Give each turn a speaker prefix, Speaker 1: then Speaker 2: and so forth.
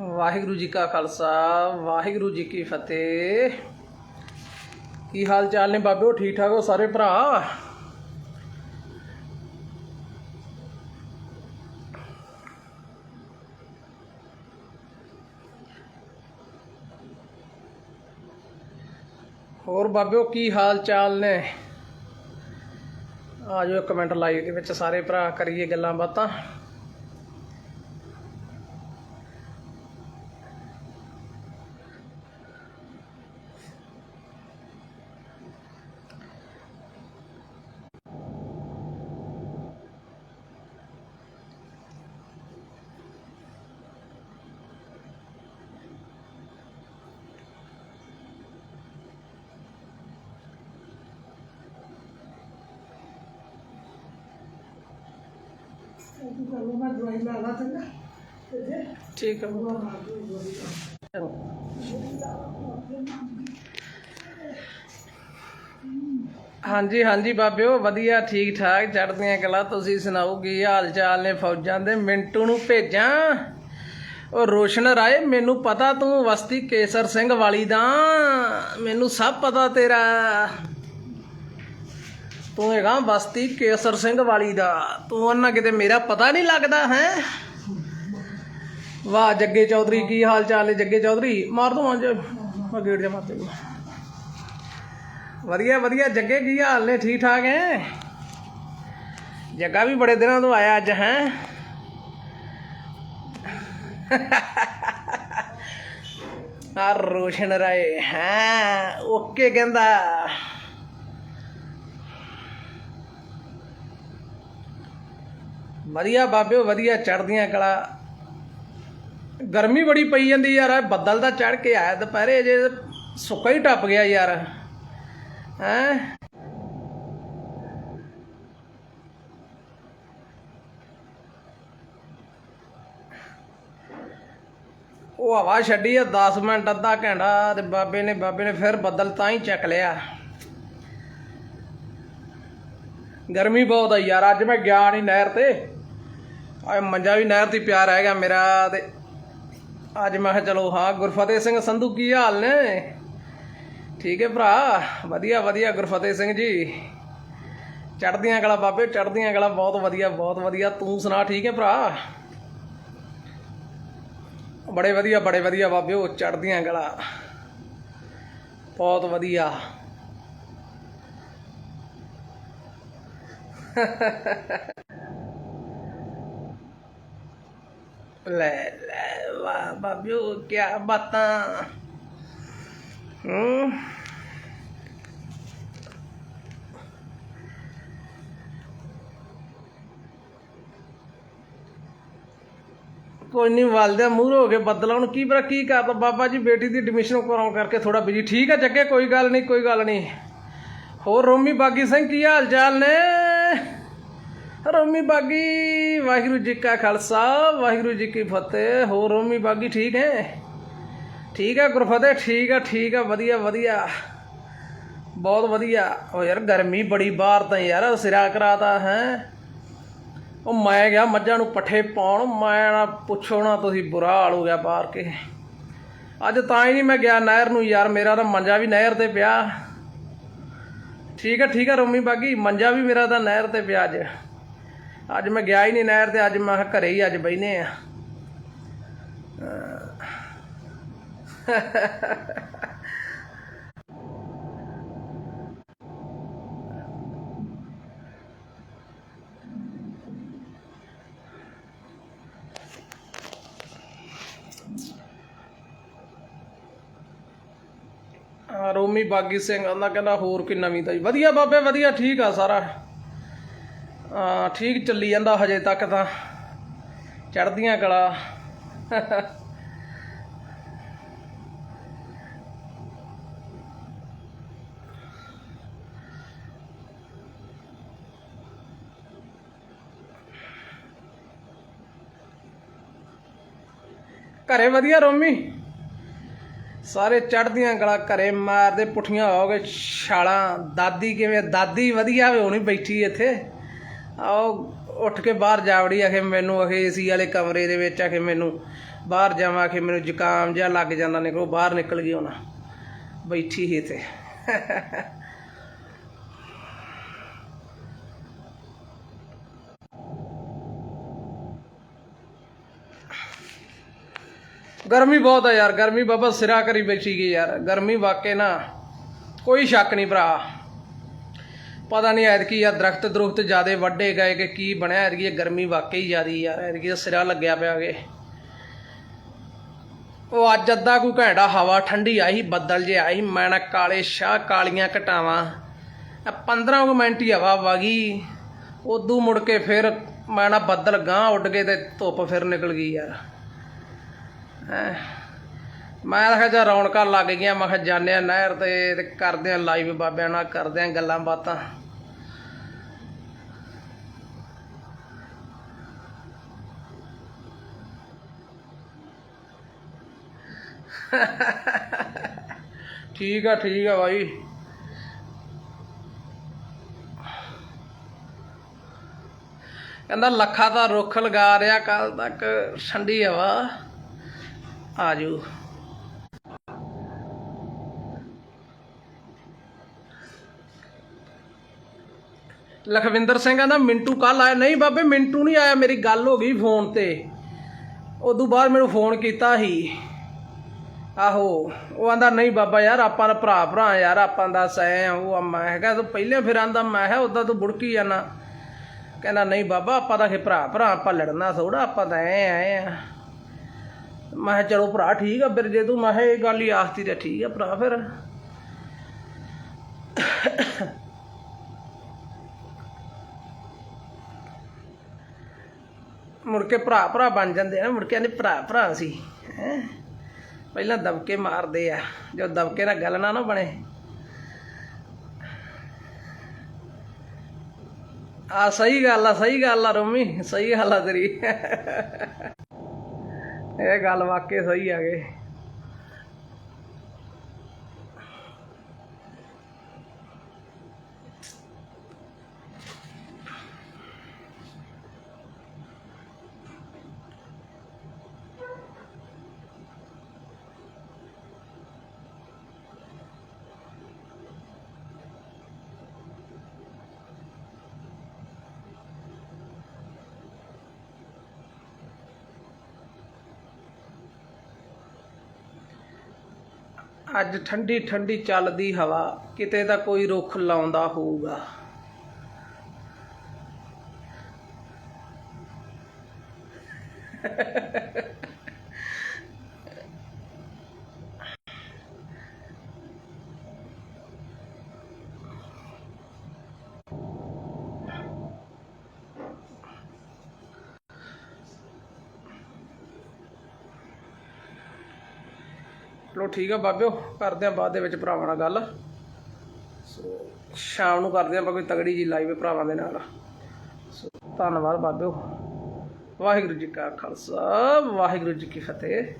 Speaker 1: ਵਾਹਿਗੁਰੂ ਜੀ ਕਾ ਖਾਲਸਾ, ਵਾਹਿਗੁਰੂ ਜੀ ਕੀ ਫਤਿਹ। ਕੀ ਹਾਲ ਚਾਲ ਨੇ ਬਾਬਿਓ? ਠੀਕ ਠਾਕ ਹੋ ਸਾਰੇ ਭਰਾ? ਹੋਰ ਬਾਬਿਓ, ਕੀ ਹਾਲ ਚਾਲ ਨੇ? ਆ ਜਾਓ ਕਮੈਂਟ ਲਾਈਕ ਦੇ ਵਿੱਚ ਸਾਰੇ ਭਰਾ, ਕਰੀਏ ਗੱਲਾਂ ਬਾਤਾਂ। ਠੀਕ ਹੈ ਹਾਂਜੀ ਹਾਂਜੀ ਬਾਬਿਓ, ਵਧੀਆ, ਠੀਕ ਠਾਕ ਚੜਦੀਆਂ ਕਲਾ। ਤੁਸੀਂ ਸੁਣਾਓ, ਕੀ ਹਾਲ ਚਾਲ ਨੇ ਫੌਜਾਂ ਦੇ? ਮਿੰਟੂ ਨੂੰ ਭੇਜਾਂ। ਉਹ ਰੋਸ਼ਨ ਰਾਏ, ਮੈਨੂੰ ਪਤਾ ਤੂੰ ਵਸਤੀ ਕੇਸਰ ਸਿੰਘ ਵਾਲੀ ਦਾ। ਮੈਨੂੰ ਸਭ ਪਤਾ ਤੇਰਾ। ਤੂੰ ਹੈਗਾ ਬਸਤੀ ਕੇਸਰ ਸਿੰਘ ਵਾਲੀ ਦਾ। ਤੂੰ ਉਹਨਾਂ ਕਿਤੇ ਮੇਰਾ ਪਤਾ ਨਹੀਂ ਲੱਗਦਾ, ਹੈ? ਵਾਹ, ਜੱਗੇ ਚੌਧਰੀ, ਕੀ ਹਾਲ ਚਾਲ ਹੈ ਜੱਗੇ ਚੌਧਰੀ? ਮਾਰ ਦੋ ਅੱਜ। ਮੈਂ ਗੇੜ ਜਾ ਮਾਤੇ ਵਧੀਆ ਵਧੀਆ। ਜੱਗੇ, ਕੀ ਹਾਲ ਨੇ? ਠੀਕ ਠਾਕ ਹੈ ਜੱਗਾ ਵੀ ਬੜੇ ਦਿਨਾਂ ਤੋਂ ਆਇਆ ਅੱਜ, ਹੈ? ਆ ਰੋਸ਼ਨ ਰਾਏ, ਹਾਂ? ਓਕੇ ਕਹਿੰਦਾ। ਵਧੀਆ ਬਾਬਿਓ ਵਧੀਆ ਚੜਦੀਆਂ ਕਲਾ। ਗਰਮੀ ਬੜੀ ਪਈ ਜਾਂਦੀ ਯਾਰ ਬੱਦਲ ਦਾ ਚੜ ਕੇ ਆਇਆ ਦੁਪਹਿਰੇ ਜੇ ਸੁੱਕਾ ਹੀ ਟੱਪ ਗਿਆ ਯਾਰ। ਹੈ? ਉਹ ਹਵਾ ਛੱਡੀ ਆ 10 ਮਿੰਟ, ਅੱਧਾ ਘੰਟਾ, ਤੇ ਬਾਬੇ ਨੇ ਬਾਬੇ ਨੇ ਫਿਰ ਬੱਦਲ ਤਾਂ ਹੀ ਚੱਕ ਲਿਆ। ਗਰਮੀ ਬਹੁਤ ਆ ਯਾਰ, ਅੱਜ ਮੈਂ ਗਿਆ ਨਹੀਂ ਨਹਿਰ ਤੇ। ਆ ਮੰਜਾ ਵੀ ਨਹਿਰ ਤੇ ਹੀ ਪਿਆ ਰਹਿ ਗਿਆ ਮੇਰਾ ਤੇ ਅੱਜ ਮੈਂ ਕਿਹਾ ਚਲੋ ਹਾਂ, ਗੁਰਫਤਿਹ ਸਿੰਘ ਸੰਧੂ ਕੀ ਹਾਲ ਨੇ? ਠੀਕ ਹੈ ਭਰਾ, ਵਧੀਆ ਵਧੀਆ ਗੁਰਫਤਿਹ ਸਿੰਘ ਜੀ। ਚੜਦੀਆਂ ਗਲਾ ਬਾਬੇ ਚੜਦੀਆਂ ਗਲਾ ਬਹੁਤ ਵਧੀਆ ਬਹੁਤ ਵਧੀਆ। ਤੂੰ ਸੁਣਾ, ਠੀਕ ਹੈ ਭਰਾ? ਬੜੇ ਵਧੀਆ ਬੜੇ ਵਧੀਆ ਬਾਬੇ ਉਹ ਚੜਦੀਆਂ ਗਲਾ ਬਹੁਤ ਵਧੀਆ। ਲੈ ਲੈ, ਵਾਹ ਬਾਬਿਓ ਕੀ ਬਾਤਾਂ? ਹੂੰ। ਕੋਈ ਨਹੀਂ ਵਾਲਦਿਆ ਮੂਹਰ ਹੋ ਕੇ ਬੱਦਲਾਂ ਨੂੰ ਕੀ ਪਤਾ ਕੀ ਕਰਦਾ ਬਾਬਾ ਜੀ, ਬੇਟੀ ਦੀ ਐਡਮਿਸ਼ਨ ਕਰਾਉਣ ਕਰਕੇ ਥੋੜਾ ਬਿਜ਼ੀ ਠੀਕ ਆ, ਜੱਗੇ, ਕੋਈ ਗੱਲ ਨਹੀਂ ਕੋਈ ਗੱਲ ਨਹੀਂ ਹੋਰ ਰੋਮੀ ਬਾਗੀ ਸਿੰਘ, ਕੀ ਹਾਲ ਚਾਲ ਨੇ? ਰੋਮੀ ਬਾਗੀ, ਵਾਹਿਗੁਰੂ ਜੀ ਕਾ ਖਾਲਸਾ, ਵਾਹਿਗੁਰੂ ਜੀ ਕੀ ਫਤਿਹ। ਹੋਰ ਰੋਮੀ ਬਾਗੀ ਠੀਕ ਹੈ? ਠੀਕ ਹੈ ਗੁਰਫਤਿਹ? ਠੀਕ ਹੈ ਠੀਕ ਹੈ, ਵਧੀਆ ਵਧੀਆ। ਬਹੁਤ ਵਧੀਆ। ਉਹ ਯਾਰ ਗਰਮੀ ਬੜੀ ਬਾਹਰ ਤਾਂ ਯਾਰ, ਸਿਰਾ ਕਰਾਤਾ ਹੈ। ਉਹ ਮੈਂ ਗਿਆ ਮੱਝਾਂ ਨੂੰ ਪੱਠੇ ਪਾਉਣ, ਮੈਂ ਨਾ ਪੁੱਛੋ ਨਾ ਤੁਸੀਂ ਬੁਰਾ ਹਾਲ ਹੋ ਗਿਆ ਬਾਹਰ ਕੇ। ਅੱਜ ਤਾਂ ਹੀ ਨਹੀਂ ਮੈਂ ਗਿਆ ਨਹਿਰ ਨੂੰ ਯਾਰ, ਮੇਰਾ ਤਾਂ ਮੰਜਾ ਵੀ ਨਹਿਰ ਤੇ ਪਿਆ। ਠੀਕ ਹੈ ਠੀਕ ਹੈ ਰੋਮੀ ਬਾਗੀ, ਮੰਜਾ ਵੀ ਮੇਰਾ ਤਾਂ ਨਹਿਰ ਤੇ ਪਿਆ ਅੱਜ। ਅੱਜ ਮੈਂ ਗਿਆ ਹੀ ਨਹੀਂ ਨਹਿਰ ਤੇ, ਅੱਜ ਮੈਂ ਘਰੇ ਹੀ ਅੱਜ ਬੈਨੇ ਆ। ਰੋਮੀ ਬਾਗੀ ਸਿੰਘ ਆਂਦਾ, ਕਹਿੰਦਾ ਹੋਰ ਕੀ ਨਵੀਂ ਤਾਂ ਵਧੀਆ ਬਾਬੇ, ਵਧੀਆ, ਠੀਕ ਆ ਸਾਰਾ। ਠੀਕ ਚੱਲੀ ਜਾਂਦਾ ਹਜੇ ਤੱਕ ਤਾਂ। ਚੜਦੀਆਂ ਕਲਾ। ਘਰੇ ਵਧੀਆ ਰੋਮੀ? ਸਾਰੇ ਚੜਦੀਆਂ ਗਲਾ ਘਰੇ ਮਾਰਦੇ ਪੁੱਠੀਆਂ ਹੋ ਗਏ ਛਾਲਾਂ। ਦਾਦੀ ਕਿਵੇਂ, ਦਾਦੀ ਵਧੀਆ ਹੋਣੀ ਬੈਠੀ ਇੱਥੇ। ਆਓ ਉੱਠ ਕੇ ਬਾਹਰ ਜਾ ਜਾਵੜੀ ਆਖੇ ਮੈਨੂੰ ਆਖੇ ਏਸੀ ਵਾਲੇ ਕਮਰੇ ਦੇ ਵਿੱਚ ਆਖੇ ਮੈਨੂੰ ਬਾਹਰ ਜਾਵਾਂ, ਕਿ ਮੈਨੂੰ ਜ਼ੁਕਾਮ ਜਿਹਾ ਲੱਗ ਜਾਂਦਾ ਨਿਕਲੋ ਬਾਹਰ ਨਿਕਲ ਗਈ ਹੋਣਾ। ਬੈਠੀ ਹੀ ਤੇ ਗਰਮੀ ਬਹੁਤ ਆ ਯਾਰ, ਗਰਮੀ ਬਾਬਾ ਸਿਰਾ ਕਰੀ ਬੈਠੀ ਗਈ ਯਾਰ। ਗਰਮੀ ਵਾਕੇ ਨਾ ਕੋਈ ਸ਼ੱਕ ਨਹੀਂ ਭਰਾ। ਪਤਾ ਨਹੀਂ ਐਤਕੀ ਆ ਦਰਖਤ ਦਰੁਖਤ ਜਿਆਦੇ ਵੱਡੇ ਗਏ ਕਿ ਕੀ ਬਣਿਆ, ਐਤਕੀ ਗਰਮੀ ਵਾਕਈ ਜਿਆਦੀ ਯਾਰ ਐਤਕੀ ਤਾਂ ਸਿਰਾ ਲੱਗਿਆ ਪਿਆ ਗੇ ਉਹ ਅੱਜ ਅੱਧਾ ਕੋਈ ਘੰਟਾ ਹਵਾ, ਠੰਡੀ ਆਈ ਬੱਦਲ ਜੇ ਆਈ ਮੈਂ ਨਾ ਕਾਲੇ ਸ਼ਾਹ ਕਾਲੀਆਂ ਘਟਾਵਾਂ। ਆ 15 ਕੁ ਮਿੰਟ ਹੀ ਹਵਾ ਵਗੀ ਉਦੋਂ ਮੁੜ ਕੇ ਫਿਰ ਮੈਂ ਨਾ ਬੱਦਲ ਗਾਂ ਉੱਡ ਗਏ ਤੇ ਧੁੱਪ ਫਿਰ ਨਿਕਲ ਗਈ ਯਾਰ। ਹੈਂ। ਮੈਂ ਕਿਹਾ ਜਾ ਰੌਣਕਾਂ ਲੱਗ ਗਈਆਂ, ਮੈਂ ਕਿਹਾ ਜਾਂਦੇ ਆ ਨਹਿਰ ਤੇ ਤੇ ਕਰਦੇ ਆ ਲਾਈਵ ਬਾਬਿਆਂ ਨਾਲ, ਕਰਦੇ ਆ ਗੱਲਾਂ ਬਾਤਾਂ। ਠੀਕ ਆ ਠੀਕ ਆ ਭਾਈ ਕਹਿੰਦਾ ਲੱਖਾਂ ਦਾ ਰੁੱਖ ਲਗਾ ਰਿਆ ਕੱਲ ਤੱਕ ਠੰਡੀ ਹਵਾ ਆਜੂ ਲਖਵਿੰਦਰ ਸਿੰਘ ਕਹਿੰਦਾ, ਮਿੰਟੂ ਕੱਲ ਆਇਆ। ਨਹੀਂ ਬਾਬੇ, ਮਿੰਟੂ ਨਹੀਂ ਆਇਆ। ਮੇਰੀ ਗੱਲ ਹੋ ਗਈ ਫੋਨ ਤੇ। ਉਦੋਂ ਬਾਅਦ ਮੈਨੂੰ ਫੋਨ ਕੀਤਾ ਸੀ। ਆਹੋ, ਉਹ ਆਂਦਾ, ਨਹੀਂ ਬਾਬਾ ਯਾਰ, ਆਪਾਂ ਦਾ ਭਰਾ ਭਰਾ ਯਾਰ, ਆਪਾਂ ਦਾ ਸਹਿ ਉਹ ਮੈਂ ਕਿਹਾ ਤੂੰ ਪਹਿਲੇ ਫਿਰ ਆਂਦਾ, ਮੈਂ ਕਿਹਾ ਉਦਾਂ ਤੂੰ ਬੁੜਕੀ ਜਾਣਾ। ਕਹਿੰਦਾ, ਨਹੀਂ ਬਾਬਾ, ਆਪਾਂ ਦਾ ਖੇ ਭਰਾ ਭਰਾ, ਆਪਾਂ ਲੜਨਾ ਥੋੜਾ ਆਪਾਂ ਤਾਂ ਐ ਆਏ ਆ। ਮੈਂ ਕਿਹਾ, ਚਲੋ ਭਰਾ ਠੀਕ ਆ ਫਿਰ, ਜੇ ਤੂੰ, ਮੈਂ ਕਿਹਾ, ਇਹ ਗੱਲ ਹੀ ਆਖਤੀ ਤੇ ਠੀਕ ਆ ਭਰਾ ਫਿਰ। ਮੁੜ ਕੇ ਭਰਾ ਭਰਾ ਬਣ ਜਾਂਦੇ ਆ ਨਾ ਮੁੜ ਕੇ ਆਂਦੇ ਭਰਾ ਭਰਾ ਸੀ। ਹੈਂ? ਪਹਿਲਾਂ ਦਬਕੇ ਮਾਰਦੇ ਆ, ਜੋ ਦਬਕੇ ਨਾਲ ਗੱਲ ਨਾ ਨਾ ਬਣੇ। ਆ ਸਹੀ ਗੱਲ ਆ, ਸਹੀ ਗੱਲ ਆ ਰੋਮੀ, ਸਹੀ ਗੱਲ ਆ ਤੇਰੀ। ਇਹ ਗੱਲ ਵਾਕਈ ਸਹੀ ਆ ਗਏ। ਅੱਜ ਠੰਡੀ ਠੰਡੀ ਚੱਲਦੀ ਹਵਾ ਕਿਤੇ ਦਾ ਕੋਈ ਰੁੱਖ ਲਾਉਂਦਾ ਹੋਊਗਾ। ਚਲੋ ਠੀਕ ਆ ਬਾਬਿਓ, ਕਰਦੇ ਆ ਬਾਅਦ ਦੇ ਵਿੱਚ ਭਰਾਵਾਂ ਨਾਲ ਗੱਲ। ਸੋ, ਸ਼ਾਮ ਨੂੰ ਕਰਦੇ ਆਪਾਂ ਕੋਈ ਤਗੜੀ ਜੀ ਲਾਈਵ ਭਰਾਵਾਂ ਦੇ ਨਾਲ। ਸੋ, ਧੰਨਵਾਦ ਬਾਬਿਓ। ਵਾਹਿਗੁਰੂ ਜੀ ਕਾ ਖਾਲਸਾ, ਵਾਹਿਗੁਰੂ ਜੀ ਕੀ ਫਤਿਹ।